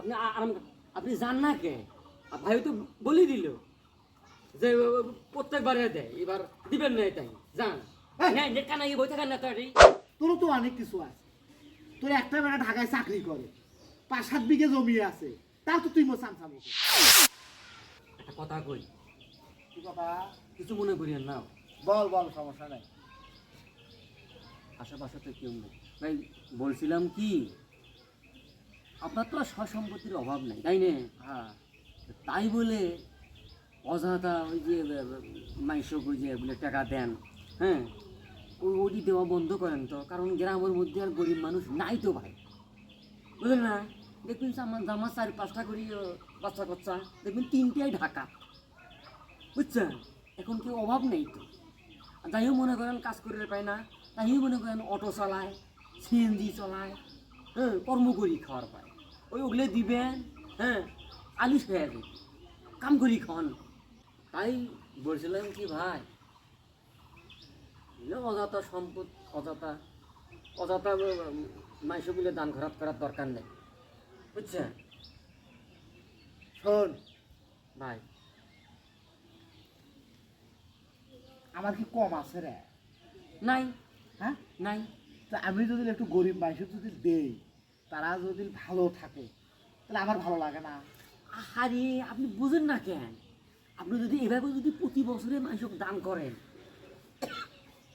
আপনি আরাম আপনি জান না কে? ভাই তো বলি দিল যে প্রত্যেকবারে দেয় এবার দিবেন না এটাই জান হ্যাঁ। কানা বই থাকেন না তো তোরও তো অনেক কিছু আছে। তোর একটা বেটা ঢাকায় চাকরি করে পাঁচ সাত বিঘে জমি আছে তা তো তুই মোসাম সামো একটা কথা কই কি কথা কিছু মনে করিয়েন না। বল বল সমস্যা নাই। আশেপাশে তো কেউ নেই। ভাই বলছিলাম কি আপনার তো আর সম্পত্তির অভাব নেই তাই না? হ্যাঁ। তাই বলে অযথা ওই যে মাইশক ওই যে বলে টাকা দেন হ্যাঁ? ওই ওটি দেওয়া বন্ধ করেন তো কারণ গ্রামের মধ্যে আর গরিব মানুষ নাই তো ভাই। বুঝলেন না? দেখবেন আমার জামা চার পাঁচটা করি বাচ্চা কাচ্চা দেখবেন তিনটাই ঢাকা। বুঝছেন? এখন কেউ অভাব নেই তো। যাইও মনে করেন কাজ করে পায় না তাইও মনে করেন অটো চালায় সিএনজি চালায় হ্যাঁ কর্ম করি খাওয়ার পায়। ওই ওগুলো দিবেন হ্যাঁ আলিশ হয়ে যাবে কাম করি খান তাই বলছিলাম কি ভাই অযথা সম্পদ অযথা অযথা মাইসগুলো দান খরাত করার দরকার নেই বুঝছেন? শোন ভাই আমার কি কম আছে রে? নাই হ্যাঁ? নাই। তা আমি যদি একটু গরিব মানুষের যদি দেই তারা যদি ভালো থাকে তাহলে আমার ভালো লাগে না। আরে আপনি বুঝেন না কেন? আপনি যদি এভাবে যদি প্রতি বছরে মানুষকে দান করেন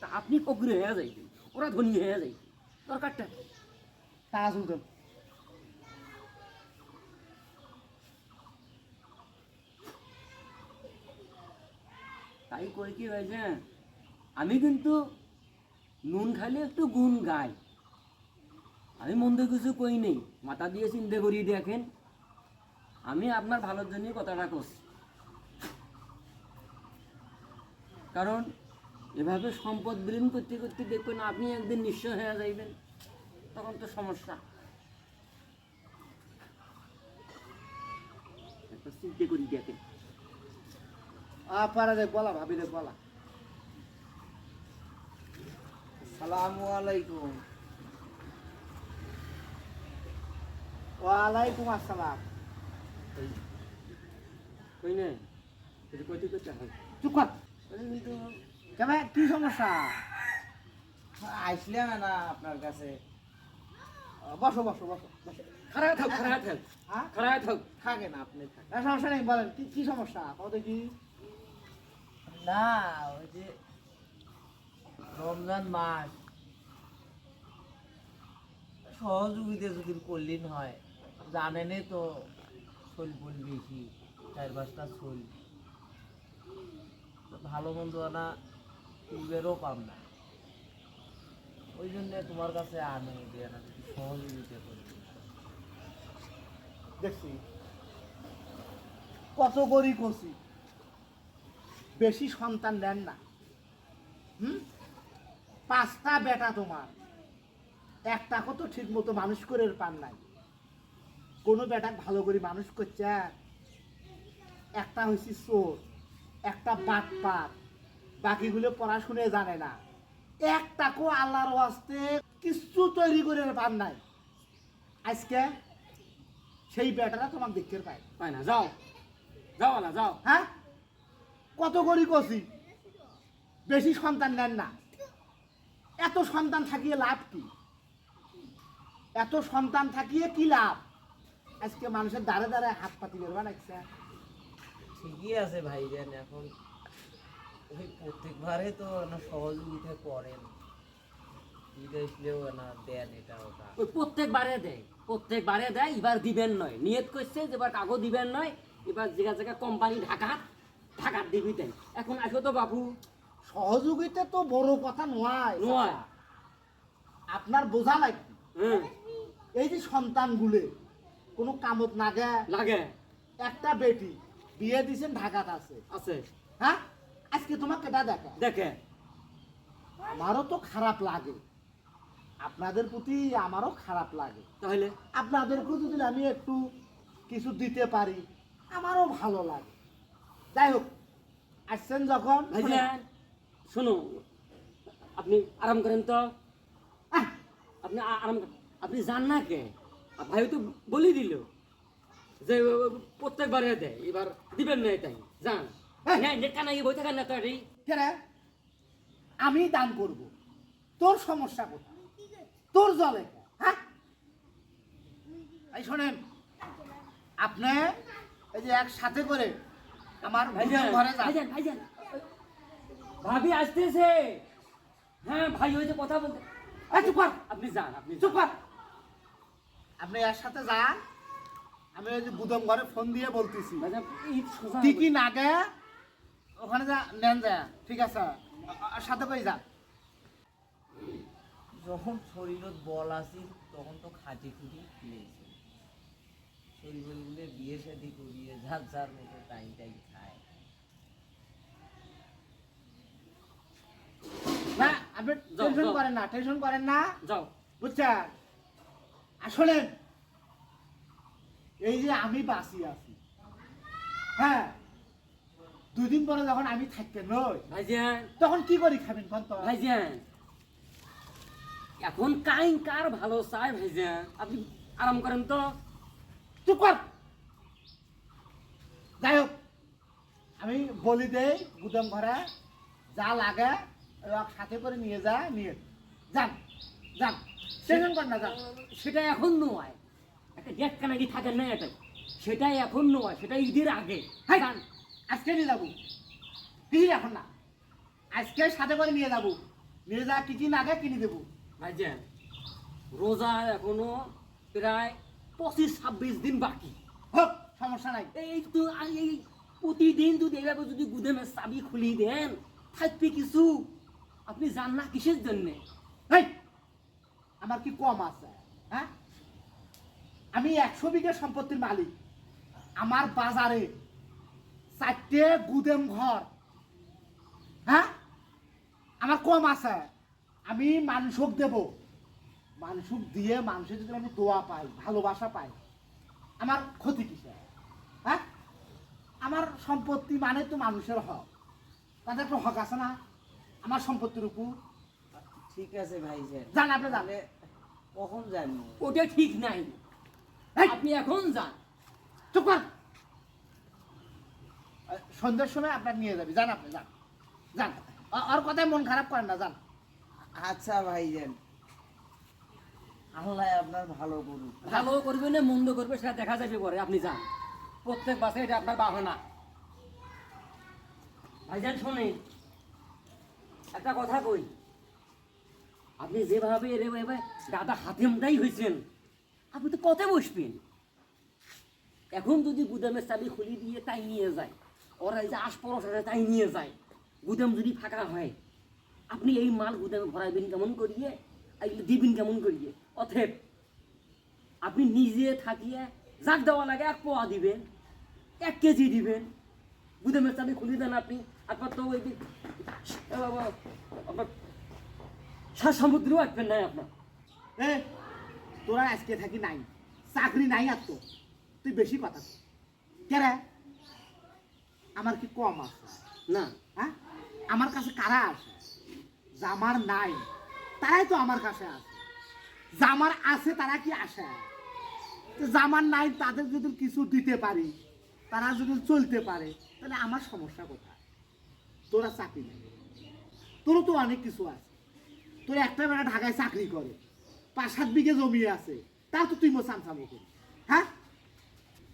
তা আপনি ককরে হয়ে যাইবেন ওরা ধনী হয়ে যাইবে। দরকারটা? টাকা শুনতেন তাই কই কি হয়েছে? আমি কিন্তু নুন খাইলে একটু গুণ গাই। আমি মন্দ কিছু কই নেই। মাথা দিয়ে চিন্তা করি, দেখেন। আমি আপনার ভালোর জন্যই কথাটা করছি। কারণ, এভাবে সম্পদ বিলীন করতে করতে দেখবেন আপনি একদিন নিঃস্ব হয়ে যাইবেন। তখন তো সমস্যা। চিন্তা করি, দেখেন। আপারা দেখ বলা, ভাবি দেখ বলা। সালামু আলাইকুম। ওয়ালাইকুম আসসালাম। কই এটা কইতে কইতে হয়। চুপ কর। আরে কিন্তু কেন কি সমস্যা? আসলাম না আপনার কাছে। বসো বসো বসো খারাপ থাক খারাপ থাক। হ্যাঁ? খারাপ থাক। থাকেন আপনি থাকেন। না, সমস্যা নেই বলেন কি কি সমস্যা? কত কি? না ওই যে রমজান মাস। সহযোগিতা যদি করলেন হয়। জানেনই তো শোল ফুল বেশি চার পাঁচটা শোল। ভালো মন্দ না তুলবেরও পাম না। ওই জন্য তোমার কাছে আনে, দিয়ে না সহযোগিতা করি দেখছি। কত করি কষি বেশি সন্তান দেন না। হুম? পাঁচটা বেটা তোমার। একটা কত ঠিক মতো মানুষ করে পান নাই। কোনো বেটা ভালো করে মানুষ করছে একটা হয়েছে চোর একটা বাট পাট বাকিগুলো পড়াশুনে জানে না। একটাকেও আল্লাহর ওয়াস্তে কিছু তৈরি করে পান নাই। আজকে সেই বেটারা তোমাকে দেখতে পায়। পাই না? যাও। যাও না যাও। হ্যাঁ? কত করি কছি? বেশি সন্তান নেন না। এত সন্তান থাকিয়ে লাভ কি? এত সন্তান থাকিয়ে কি লাভ? আজকে মানুষের দাঁড়ে দাঁড়ে হাত পাতি বেরবা লাগছে। ঠিকই আছে ভাইজান এখন ওই প্রত্যেকবারে তো না সহযোগিতা করেন। ওই প্রত্যেকবারে দেয় প্রত্যেকবারে দেয় এবার দিবেন নয়। নিয়ত করছে যে এবার কাগজ দিবেন নয় এবার জায়গা জায়গা কোম্পানি ঢাকা ঢাকার দিবি দেয় এখন আসো তো বাবু। সহযোগিতা তো বড় কথা নয়। নয়। আপনার বোঝা লাগবে। হ্যাঁ। এই যে সন্তান সন্তানগুলো কোনো কামত না গে লাগে। একটা বেটি বিয়ে দিছেন ঢাকাত আছে। আছে। হ্যাঁ? আজকে তোমার কেটা দেখা। দেখে। আমারও তো খারাপ লাগে। আপনাদের প্রতি আমারও খারাপ লাগে। তাহলে? আপনাদেরকেও যদি আমি একটু কিছু দিতে পারি আমারও ভালো লাগে। যাই হোক আসছেন যখন। শোনো আপনি আরাম করেন তো। আপনি আরাম আপনি যান না কে? আর ভাই তো বলি দিল যে প্রত্যেকবারে দেয় এবার দিবেন না এটাই যান। হ্যাঁ। হ্যাঁ যে কানাই বই থাকেন না তো আমি দান করব। তোর সমস্যা কোথায়? তোর জলে হ্যাঁ? এই শোনেন আপনি এই যে একসাথে করে আমার ভাইজান ঘরে যান। ভাইজান ভাইজান। ভাবি আসতেছে। হ্যাঁ ভাই ওই যে কথা বলতে চুপ কর। আপনি যান আপনি চুপ কর। আপনি এর সাথে যান। আমি ওই যে গুদাম ঘরে ফোন দিয়ে বলতেছি। সোজা কি কি নাগে ওখানে যা নেন যা ঠিক আছে? আর সাথে করে যা? যখন শরীরত বল আসিল তখন তো খাটি খুটি খেয়েছে শরীরগুলো বিয়ে শাদি করিয়ে যার যার মতো টাইম টাইম খায়। না আপনি টেনশন করেন না টেনশন করেন না। যাও। বুঝছেন? আসলে এই যে আমি বাঁচি আছি হ্যাঁ দুদিন পরে যখন আমি থাকতে নই ভাইজান। তখন কি করি খাবেন কোন তো ভাইজান এখন কাইন কার ভালো চাই ভাইজান? আপনি আরাম করেন তো। চুপ কর। যাই হোক আমি বলি দেই গুদাম ঘরে যা লাগে সাথে করে নিয়ে যা নিয়ে যান যান। টেনশন কর সেটা এখন নয়। একটা ডেট কানাকি থাকে না এটা সেটা এখন নয় সেটা ঈদের আগে। হাই! যান। আজকে নিয়ে যাব। কিছু এখন না। আজকে সাথে করে নিয়ে যাব। নিয়ে যা কি কি লাগে কিনে দেবো। ভাইজান রোজা এখনও প্রায় পঁচিশ ছাব্বিশ দিন বাকি। হোক সমস্যা নাই। এই তো এই প্রতিদিন যদি এইভাবে যদি গুদামের চাবি খুলি দেন থাকবে কিছু। আপনি জান না কিসের জন্যে? হেই! আমার কি কম আছে? হ্যাঁ? আমি একশো বিঘা সম্পত্তির মালিক। আমার বাজারে চারটে গুদেম ঘর। হ্যাঁ? আমার কম আছে। আমি মানুষক দেব। মানুষক দিয়ে মানুষের যদি আমি দোয়া পাই, ভালোবাসা পাই, আমার ক্ষতি কিসে? হ্যাঁ? আমার সম্পত্তি মানে তো মানুষের হক। তাদের একটা হক আছে না? আমার সম্পত্তির উপর ঠিক আছে ভাই যান আপনি যান। কখন জানব ওটা ঠিক নাই। আপনি এখন যান। চুপ কর। আহ, সময় আপনার নিয়ে যাবি। যান আপনি যান। যান। ওর কথায় মন খারাপ করেন না যান। আচ্ছা ভাইজান। আল্লাহ আপনার ভালো করুক। ভালো করবে না মন্দ করবে সেটা দেখা যাবে পরে। আপনি যান। প্রত্যেক বাসে এটা আপনার বাহনা। ভাইজান শোনেন। একটা কথা কই। আপনি যেভাবে এভাবে দাদা হাতে মোটাই হয়েছেন, আপনি তো কত বসবেন। এখন যদি গুদামের চাবি খুলি দিয়ে তাই নিয়ে যায়, ওরা যে আশপরশ তাই নিয়ে যায়, গুদাম যদি ফাঁকা হয়, আপনি এই মাল গুদামে ভরাইবেন কেমন করিয়ে এগুলো দিবেন কেমন করিয়ে? অথেব আপনি নিজে থাকিয়ে যাক দেওয়া লাগে, এক পোয়া দিবেন, এক কেজি দিবেন। গুদামের চাবি খুলে দেন আপনি আপনার তো ওই আপনার সার সমুদ্রও আসবেন নাই আপনার। এ তোরা আজকে থাকি নাই চাকরি নাই আর তো তুই বেশি কথা কস। কে রে? আমার কি কম আছে? না। হ্যাঁ? আমার কাছে কারা আছে? জামার নাই। তারাই তো আমার কাছে আছে। জামার আছে তারা কি আসে? জামার নাই তাদের যদি কিছু দিতে পারি তারা যদি চলতে পারে তাহলে আমার সমস্যা কোথায়? তোরা চাকরি নেই। তোরও তো অনেক কিছু আছে। তোর একটা বেলা ঢাকায় চাকরি করে, পাঁচ সাত বিঘে জমি আছে, তা তো তুই মো চামচামো করি হ্যাঁ?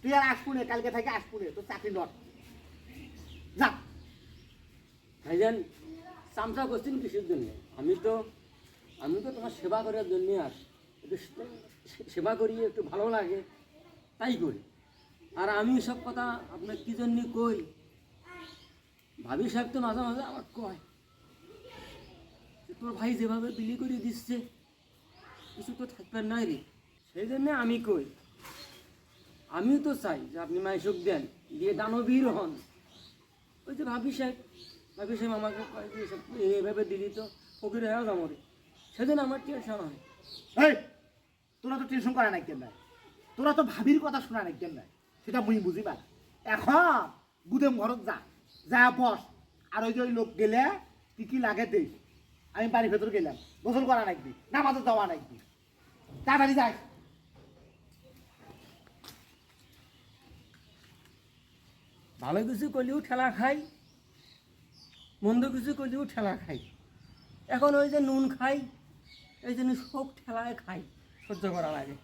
তুই আর আসপুনে কালকে থেকে আসপুনে তোর চাকরি নট যা। ভাইজান চামচা করছেন কিসের জন্য? আমি তো আমি তো তোমার সেবা করার জন্যে আসি একটু সেবা করি, একটু ভালো লাগে, তাই করি। আর আমি সব কথা আপনার কি জন্য কই? ভাবি সাহেব তো মাঝে মাঝে আমার কয়। তোর ভাই যেভাবে বিলি করে দিচ্ছে কিছু তো থাকবেন নাই রে। সেই জন্য আমি কই আমিও তো চাই যে আপনি মাইসুক দেন দিয়ে দানবীর হন। ওই যে ভাবি সাহেব ভাবি সাহেব আমাকে কয় এইভাবে দিলি তো ফকির হয়ে যাব রে। সেদিন আমার টেনশন হয়। এই তোরা তো টেনশন করে নাই। কেন তোরা তো ভাবির কথা শোনা নাই। কেন সেটা মুই বুঝি পার এখন গুদেম ঘরত যা যা বস আর ওই যে ওই লোক গেলে কি কি লাগে দেই। আমি পানি ভেতর গেলাম। গোসল করা লাগবে নামাজে দেওয়া লাগবে তাড়াতাড়ি যাই। ভালো কিছু করলেও ঠেলা খাই, মন্দ কিছু করলেও ঠেলা খাই। এখন ওই যে নুন খাই, এই জন্য সব ঠেলায় খাই, সহ্য করা লাগে।